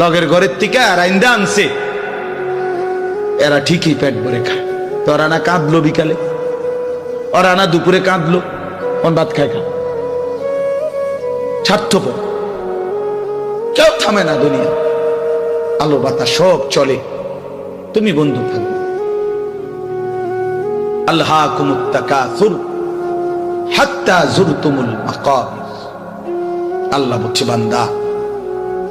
লগের ঘরের থেকে আর আইন্দা আনছে। এরা ঠিকই পেট ভরে খায়। তো ওরা না কাঁদলো বিকালে? ওরা না দুপুরে কাঁদলো? ভাত খায় খা স্বার্থপর। কেউ থামে না দুনিয়া। আলো বাতা সব চলে। তুমি বন্ধু থাকবে আল্লাহ জুরতুমুল আল্লাহ বলছে, বান্দা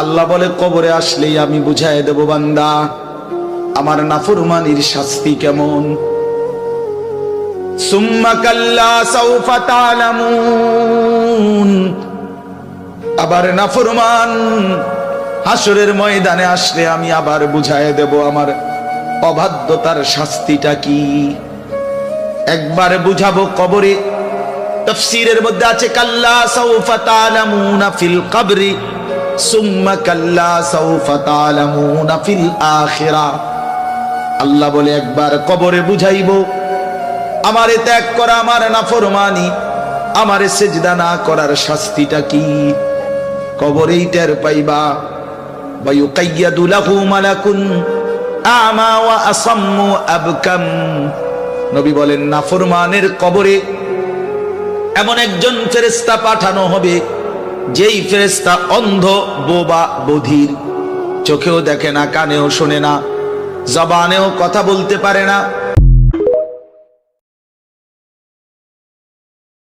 আল্লাহ বলে, কবরে আসলেই আমি বুঝাই দেব বান্দা, আমার নাফরমানির শাস্তি কেমন? সৌফা আবার নাফরমান হাসরের ময়দানে আসলে আমি আবার বুঝাই দেব আমার অবাধ্যতার শাস্তিটা কি? একবার বুঝাবো কবরে, তফসিরের মধ্যে আছে, কাল্লা সাউফা তালামুনা ফিল কবরি। সুম্মা কাল্লা সাউফা তালামুনা ফিল আল্লাহ বলে, একবার কবরে বুঝাইবো, আমারে ত্যাগ করা আমার নাফরমানি, আমারে সেজদা না করার শাস্তিটা কি? কবরেই টের পাইবা। লাহু মালাকুন আমা ওয়া আসাম্মু আবকাম। নবী বলেন, নাফরমানের কবরে এমন একজন ফেরেস্তা পাঠানো হবে যেই ফেরেস্তা অন্ধ বোবা বধির, চোখেও দেখে না, কানেও শোনে না, জবানেও কথা বলতে পারে না